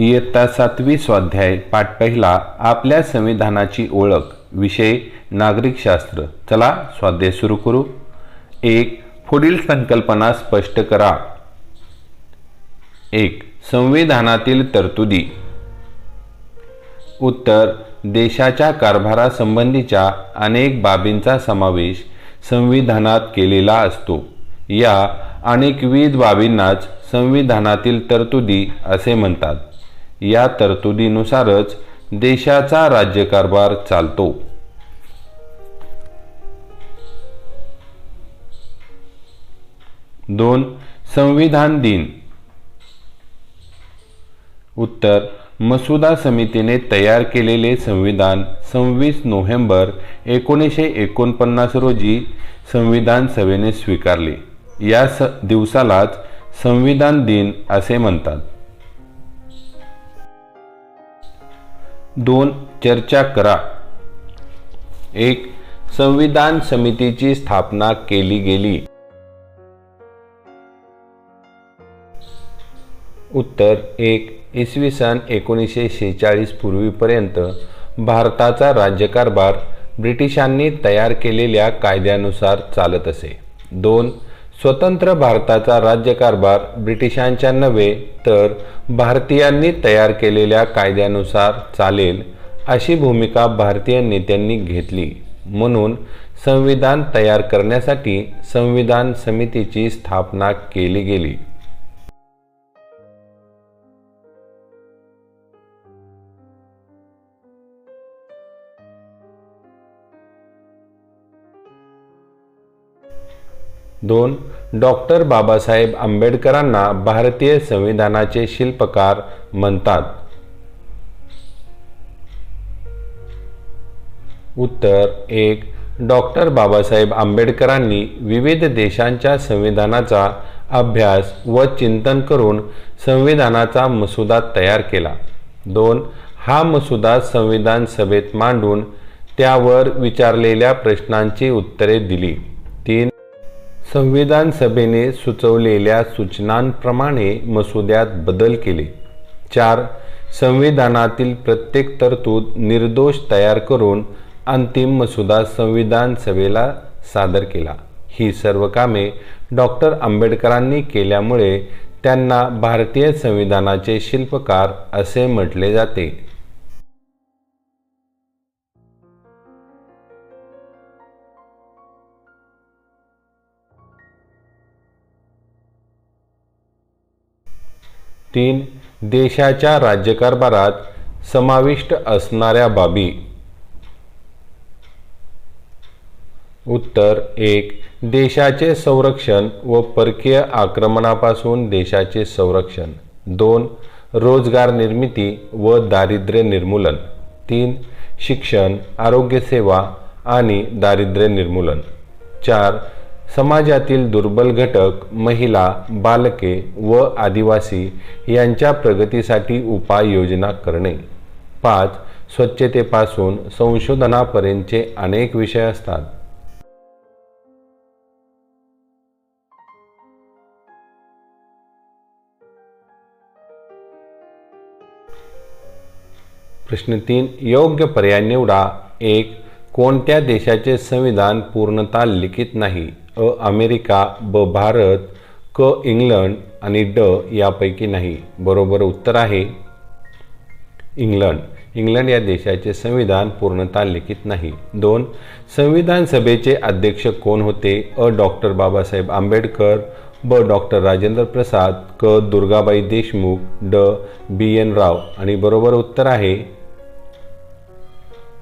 इयत्ता सातवी स्वाध्याय पाठ पहिला आपल्या संविधानाची ओळख विषय नागरिकशास्त्र. चला स्वाध्याय सुरू करू. एक पुढील संकल्पना स्पष्ट करा. एक संविधानातील तरतुदी. उत्तर देशाच्या कारभारासंबंधीच्या अनेक बाबींचा समावेश संविधानात केलेला असतो. या अनेकविध बाबींनाच संविधानातील तरतुदी असे म्हणतात. या तरतुदीनुसारच देशाचा राज्यकारभार चालतो. दोन संविधान दिन. उत्तर मसुदा समितीने तयार केलेले संविधान सव्वीस नोव्हेंबर एकोणीसशे एकोणपन्नास रोजी संविधान सभेने स्वीकारले. या स दिवसालाच संविधान दिन असे म्हणतात. दोन चर्चा करा. एक संविधान समितीची स्थापना केली गेली. उत्तर एक इसवी सन एकोणीसशे शेहेचाळीस पूर्वीपर्यंत भारताचा राज्यकारभार ब्रिटिशांनी तयार केलेल्या कायद्यानुसार चालत असे. दोन स्वतंत्र भारताचा राज्यकारभार ब्रिटिशांच्या नव्हे तर भारतीयांनी तयार केलेल्या कायद्यानुसार चालेल अशी भूमिका भारतीय नेत्यांनी घेतली. म्हणून संविधान तयार करण्यासाठी संविधान समितीची स्थापना केली गेली. दोन डॉक्टर बाबासाहेब आंबेडकरांना भारतीय संविधानाचे शिल्पकार म्हणतात. उत्तर एक डॉक्टर बाबासाहेब आंबेडकरांनी विविध देशांच्या संविधानाचा अभ्यास व चिंतन करून संविधानाचा मसुदा तयार केला. दोन हा मसुदा संविधान सभेत मांडून त्यावर विचारलेल्या प्रश्नांची उत्तरे दिली. संविधान सभेने सुचवलेल्या सूचनांप्रमाणे मसुद्यात बदल केले. चार संविधानातील प्रत्येक तरतूद निर्दोष तयार करून अंतिम मसुदा संविधान सभेला सादर केला. ही सर्व कामे डॉक्टर आंबेडकरांनी केल्यामुळे त्यांना भारतीय संविधानाचे शिल्पकार असे म्हटले जाते. तीन देशाच्या राज्यकारभारात समाविष्ट असणाऱ्या बाबी. उत्तर एक देशाचे संरक्षण व परकीय आक्रमणापासून देशाचे संरक्षण. दोन रोजगार निर्मिती व दारिद्र्य निर्मूलन. तीन शिक्षण आरोग्यसेवा आणि दारिद्र्य निर्मूलन. चार समाजातील दुर्बल घटक महिला बालके व आदिवासी यांच्या प्रगतीसाठी उपाययोजना करणे. पाच स्वच्छतेपासून संशोधनापर्यंतचे अनेक विषय असतात. प्रश्न तीन योग्य पर्याय निवडा. एक कोणत्या देशाचे संविधान पूर्णतः लिखित नाही? अ अमेरिका ब भारत क इंग्लंड आणि ड यापैकी नाही. बरोबर उत्तर आहे इंग्लंड. इंग्लंड या देशाचे संविधान पूर्णतः लिखित नाही. दोन संविधान सभेचे अध्यक्ष कोण होते? अ डॉक्टर बाबासाहेब आंबेडकर ब डॉक्टर राजेंद्र प्रसाद क दुर्गाबाई देशमुख ड बी एन राव आणि बरोबर उत्तर आहे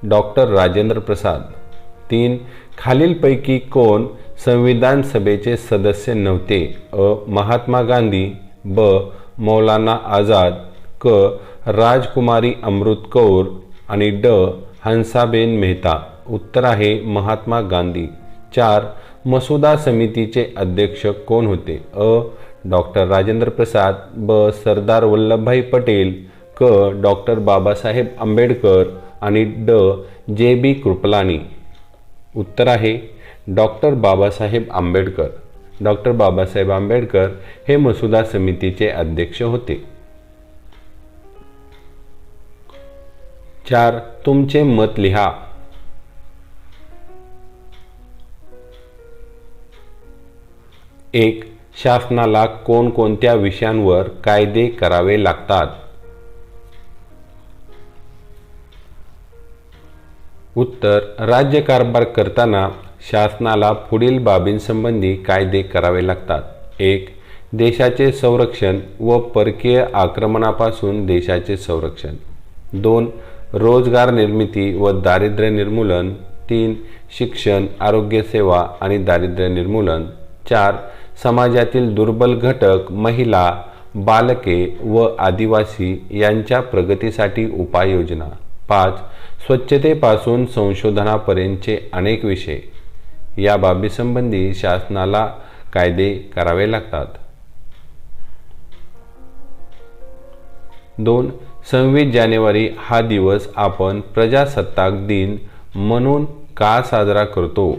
डॉक्टर राजेंद्र प्रसाद. तीन खालीलपैकी कोण संविधान सभेचे सदस्य नव्हते. अ. महात्मा गांधी ब. मौलाना आझाद क. राजकुमारी अमृत कौर आणि ड. हंसाबेन मेहता. उत्तर आहे महात्मा गांधी. चार. मसुदा समितीचे अध्यक्ष कोण होते? अ. डॉक्टर राजेंद्र प्रसाद ब. सरदार वल्लभभाई पटेल क. डॉक्टर बाबासाहेब आंबेडकर आणि ड. जे. बी. कृपलानी. उत्तर आहे डॉक्टर बाबासाहेब आंबेडकर. डॉक्टर बाबासाहेब आंबेडकर हे मसुदा समितीचे अध्यक्ष होते. चार तुमचे मत लिहा. एक शासनाला कोणकोणत्या विषयांवर कायदे करावे लागतात? उत्तर राज्यकारभार करताना शासनाला पुढील बाबींसंबंधी कायदे करावे लागतात. एक देशाचे संरक्षण व परकीय आक्रमणापासून देशाचे संरक्षण. दोन रोजगार निर्मिती व दारिद्र्य निर्मूलन. तीन शिक्षण आरोग्यसेवा आणि दारिद्र्य निर्मूलन. चार समाजातील दुर्बल घटक महिला बालके व आदिवासी यांच्या प्रगतीसाठी उपाययोजना. पाच स्वच्छतेपासून संशोधनापर्यंतचे अनेक विषय. या बाबीसंबंधी शासनाला कायदे करावे लागतात. दोन सव्वीस जानेवारी हा दिवस आपण प्रजासत्ताक दिन म्हणून का साजरा करतो?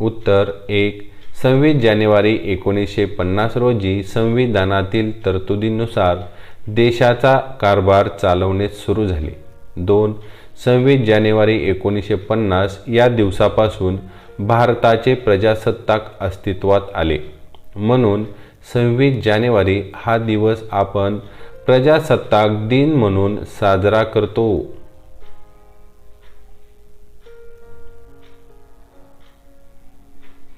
उत्तर एक सव्वीस जानेवारी एकोणीसशे पन्नास रोजी संविधानातील तरतुदीनुसार देशाचा कारभार चालवणे सुरू झाले. दोन सव्वीस जानेवारी एकोणीसशे पन्नास या दिवसापासून भारताचे प्रजासत्ताक अस्तित्वात आले. म्हणून सव्वीस जानेवारी हा दिवस आपण प्रजासत्ताक दिन म्हणून साजरा करतो.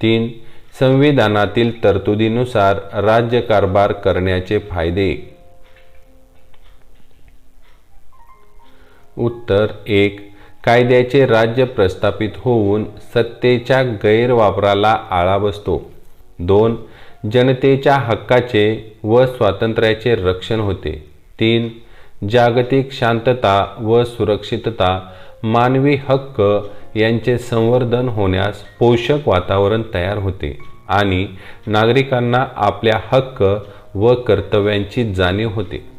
तीन संविधानातील तरतुदीनुसार राज्यकारभार करण्याचे फायदे. उत्तर एक. कायद्याचे राज्य प्रस्थापित होऊन सत्तेच्या गैरवापराला आळा बसतो. दोन. जनतेच्या हक्काचे व स्वातंत्र्याचे रक्षण होते. तीन. जागतिक शांतता व सुरक्षितता मानवी हक्क यांचे संवर्धन होण्यास पोषक वातावरण तयार होते आणि नागरिकांना आपल्या हक्क व कर्तव्यांची जाणीव होते.